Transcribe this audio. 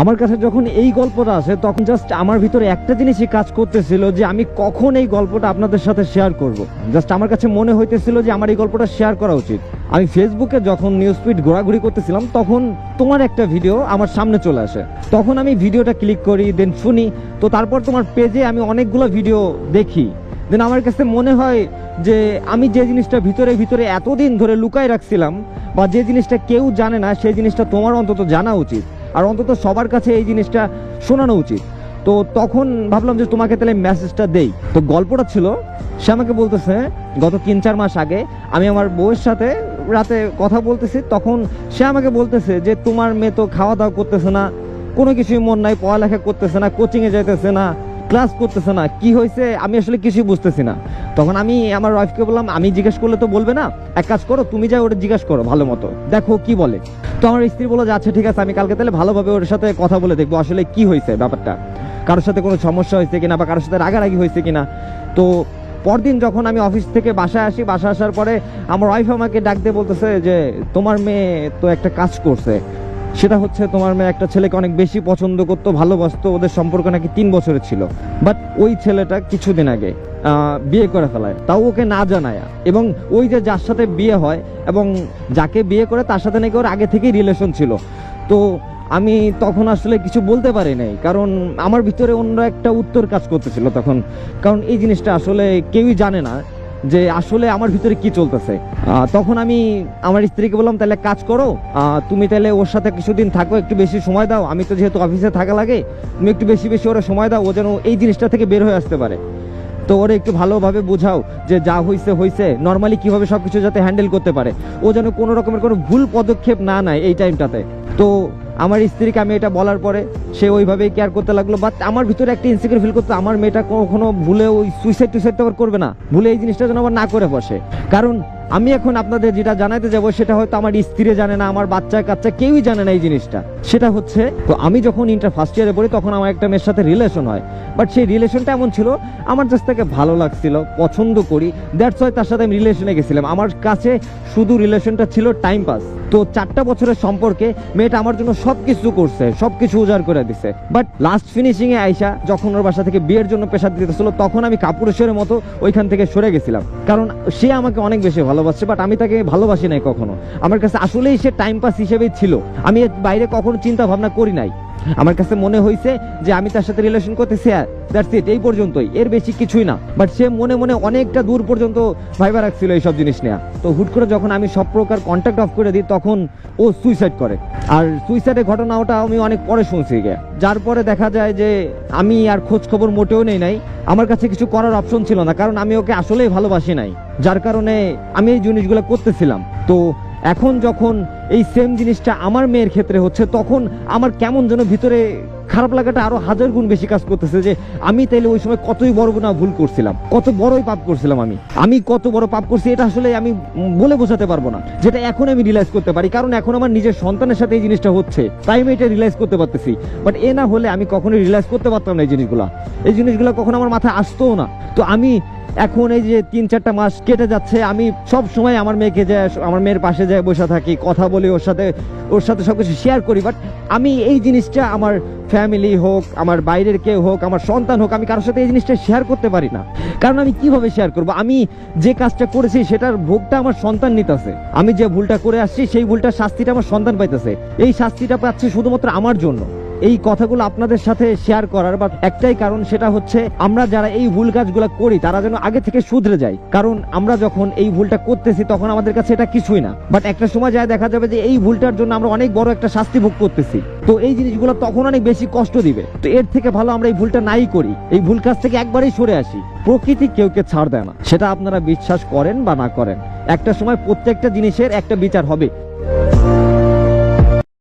আমার কাছে যখন এই গল্পটা আসে, তখন জাস্ট আমার ভিতরে একটা জিনিসই কাজ করতেছিল যে আমি কখন এই গল্পটা আপনাদের সাথে শেয়ার করব। জাস্ট আমার কাছে মনে হইতেছিল যে আমার এই গল্পটা শেয়ার করা উচিত। আমি ফেসবুকে যখন নিউজ ফিড ঘোরাঘুরি করতেছিলাম, তখন তোমার একটা ভিডিও আমার সামনে চলে আসে। তখন আমি ভিডিওটা ক্লিক করি দেন শুনি। তো তারপর তোমার পেজে আমি অনেকগুলো ভিডিও দেখি। দেন আমার কাছে মনে হয় যে আমি যে জিনিসটা ভিতরে ভিতরে এতদিন ধরে লুকায় রাখছিলাম বা যে জিনিসটা কেউ জানে না, সেই জিনিসটা তোমার অন্তত জানা উচিত। আর অন্তত সবার কাছে এই জিনিসটা শোনানো উচিত। তো তখন ভাবলাম যে তোমাকে তাহলে মেসেজটা দেই। তো গল্পটা ছিল, সে আমাকে বলতেছে, গত তিন চার মাস আগে আমি আমার বউয়ের সাথে রাতে কথা বলতেছি, তখন সে আমাকে বলতেছে যে তোমার মেয়ে তো খাওয়া দাওয়া করতেছে না, কোনো কিছুই মন নাই, পড়ালেখা করতেছে না কোচিংয়ে যাইতেছে না। ক্লাস করতেছে না, কি হয়েছে, আমি আসলে কিছুই বুঝতেছি না। তখন আমি আমার ওয়াইফকে বললাম, আমি জিজ্ঞেস করলে তো বলবে না? এক কাজ করো, তুমি যাই ওটা জিজ্ঞেস করো, ভালো মতো। দেখো কি বলে। তো আমার স্ত্রী বলল যে আচ্ছা ঠিক আছে, আমি কালকে তাহলে ভালোভাবে ওর সাথে কথা বলে দেখব, আসলে কি হয়েছে ব্যাপারটা? কারোর সাথে কোনো সমস্যা হয়েছে কিনা বা কারোর সাথে রাগারাগি হয়েছে কিনা? তো পরদিন যখন আমি অফিস থেকে বাসায় আসি, বাসায় আসার পরে আমার ওয়াইফ আমাকে ডাক দিয়ে বলতেছে যে, তোমার মেয়ে তো একটা কাজ করছে। সেটা হচ্ছে তোমার মেয়ে একটা ছেলেকে অনেক বেশি পছন্দ করতো, ভালোবাসতো, ওদের সম্পর্ক নাকি তিন বছরের ছিল। বাট ওই ছেলেটা কিছুদিন আগে বিয়ে করে ফেলায়। তাও ওকে না জানায়। এবং ওই যে যার সাথে বিয়ে হয়, এবং যাকে বিয়ে করে তার সাথে নাকি ওর আগে থেকেই রিলেশন ছিল। তো আমি তখন আসলে কিছু বলতে পারি নাই, কারণ আমার ভিতরে অন্য একটা উত্তর কাজ করতেছিল তখন। কারণ এই জিনিসটা আসলে কেউই জানে না। যে আসলে আমার ভিতরে কি চলতেছে? তখন আমি আমার স্ত্রীকে বললাম, তাহলে কাজ করো তুমি তাহলে ওর সাথে কিছুদিন থাকো, একটু বেশি সময় দাও। আমি তো যেহেতু অফিসে থাকা লাগে, তুমি একটু বেশি বেশি ওরা সময় দাও, ও যেন এই জিনিসটা থেকে বের হয়ে আসতে পারে। তো ওরা একটু ভালোভাবে বোঝাও যে যা হয়েছে হয়েছে নর্মালি কীভাবে সব কিছু যাতে হ্যান্ডেল করতে পারে। ও যেন কোনো রকমের কোনো ভুল পদক্ষেপ না নেয় এই টাইমটাতে তো আমার স্ত্রীকে আমি এটা বলার পরে সে ওইভাবেই কেয়ার করতে লাগল বাট আমার ভিতরে একটা ইনসিকিউর ফিল করতো, আমার মেয়েটা কখনো ভুলে ওই সুইসাইড টুইসাইড তো করবে না, ভুলে এই জিনিসটা যেন আবার না করে বসে। কারণ আমি এখন আপনাদের যেটা জানাইতে যাব, সেটা হয়তো আমার স্ত্রী জানে না, আমার বাচ্চা কাচ্চা, কেউই জানে না এই জিনিসটা। সেটা হচ্ছে, তো আমি যখন ইন্টার ফার্স্ট ইয়ারে পড়ি, তখন আমার একটা মেয়ের সাথে রিলেশন হয়। বাট সেই রিলেশনটা এমন ছিল, আমার জাস্ট তাকে ভালো লাগছিল, পছন্দ করি দ্যাটস ওয়াই তার সাথে আমি রিলেশনে গেছিলাম। আমার কাছে শুধু রিলেশনটা ছিল টাইম পাস তো চারটা বছরের সম্পর্কে মেয়েটা আমার জন্য সব কিছু করছে সব কিছু উজাড় করে দিছে। বাট লাস্ট ফিনিশিং এ আইসা যখন ওর বাসা থেকে বিয়ের জন্য প্রেশার দিতেছিল, তখন আমি কাপুরেশ্বরের মতো ওইখান থেকে সরে গেছিলাম। কারণ সে আমাকে অনেক বেশি ভালোবাসছে বাট আমি তাকে ভালোবাসি নাই কখনো। আমার কাছে আসলেই সে টাইম পাস হিসেবেই ছিল। আমি বাইরে কখনো চিন্তা ভাবনা করি নাই। আমার কাছে মনে হয়েছে যে আমি তার সাথে রিলেশন করতেছি দ্যাটস ইট এই পর্যন্তই। এর বেশি কিছুই না। বাট সে মনে মনে অনেকটা দূর পর্যন্ত ভাইবা রাখছিল এইসব জিনিস নেওয়া তো হুট করে যখন আমি সব প্রকার কন্ট্যাক্ট অফ করে দিই, তখন ও সুইসাইড করে। আর সুইসাইডের ঘটনা ওটা আমি অনেক পরে শুনছি গে যার পরে দেখা যায় যে আমি আর খোঁজ খবর মোটেও নেই নাই। আমার কাছে কিছু করার অপশন ছিল না, কারণ আমি ওকে আসলেই ভালোবাসি নাই। যার কারণে আমি এই জিনিসগুলো করতেছিলাম। তো এখন যখন এই সেম জিনিসটা আমার মেয়ের ক্ষেত্রে হচ্ছে, তখন আমার কেমন যেন ভিতরে খারাপ লাগাটা আরও হাজার গুণ বেশি কাজ করতেছে যে, আমি তাইলে ওই সময় কতই বড় না ভুল করছিলাম, কত বড়ই পাপ করছিলাম আমি। আমি কত বড় পাপ করছি, এটা আসলে আমি বলে বোঝাতে পারব না, যেটা এখন আমি রিয়েলাইজ করতে পারি, কারণ এখন আমার নিজের সন্তানের সাথে এই জিনিসটা হচ্ছে, তাই আমি এটা রিয়েলাইজ করতে পারতেছি। বাট এ না হলে আমি কখনোই রিয়েলাইজ করতে পারতাম না এই জিনিসগুলা। এই জিনিসগুলো কখনো আমার মাথায় আসতোও না। তো আমি এখন এই যে তিন চারটা মাস কেটে যাচ্ছে, আমি সব সময় আমার মেয়েকে যে, আমার মেয়ের পাশে যায় বসে থাকি, কথা বলি, ওর সাথে ওর সাথে সব কিছু শেয়ার করি বাট আমি এই জিনিসটা আমার ফ্যামিলি হোক, আমার বাইরের কেউ হোক, আমার সন্তান হোক, আমি কারোর সাথে এই জিনিসটা শেয়ার করতে পারি না। কারণ আমি কীভাবে শেয়ার করব? আমি যে কাজটা করেছি, সেটার ভোগটা আমার সন্তান নিতেছে। আমি যে ভুলটা করে আসছি, সেই ভুলটার শাস্তিটা আমার সন্তান পাইতেছে। এই শাস্তিটা পাচ্ছে শুধুমাত্র আমার জন্য। এই কথাগুলো আপনাদের সাথে শেয়ার করার বা একটাই কারণ সেটা হচ্ছে আমরা যারা এই ভুল কাজগুলো করি, তারা যেন আগে থেকে শুধরে যায়। কারণ আমরা যখন এই ভুলটা করতেছি, তখন আমাদের কাছে এটা কিছুই না। বাট একটা সময় যায়, দেখা যাবে যে এই ভুলটার জন্য আমরা অনেক বড় একটা শাস্তি ভোগ করতেছি। তো এই জিনিসগুলো তখন অনেক বেশি কষ্ট দিবে। তো এর থেকে ভালো আমরা এই ভুলটা নাই করি। এই ভুল কাজ থেকে একবারেই সরে আসি। প্রকৃতি কেউকে ছাড় দেয় না। সেটা আপনারা বিশ্বাস করেন বা না করেন। একটা সময় প্রত্যেকটা জিনিসের একটা বিচার হবে।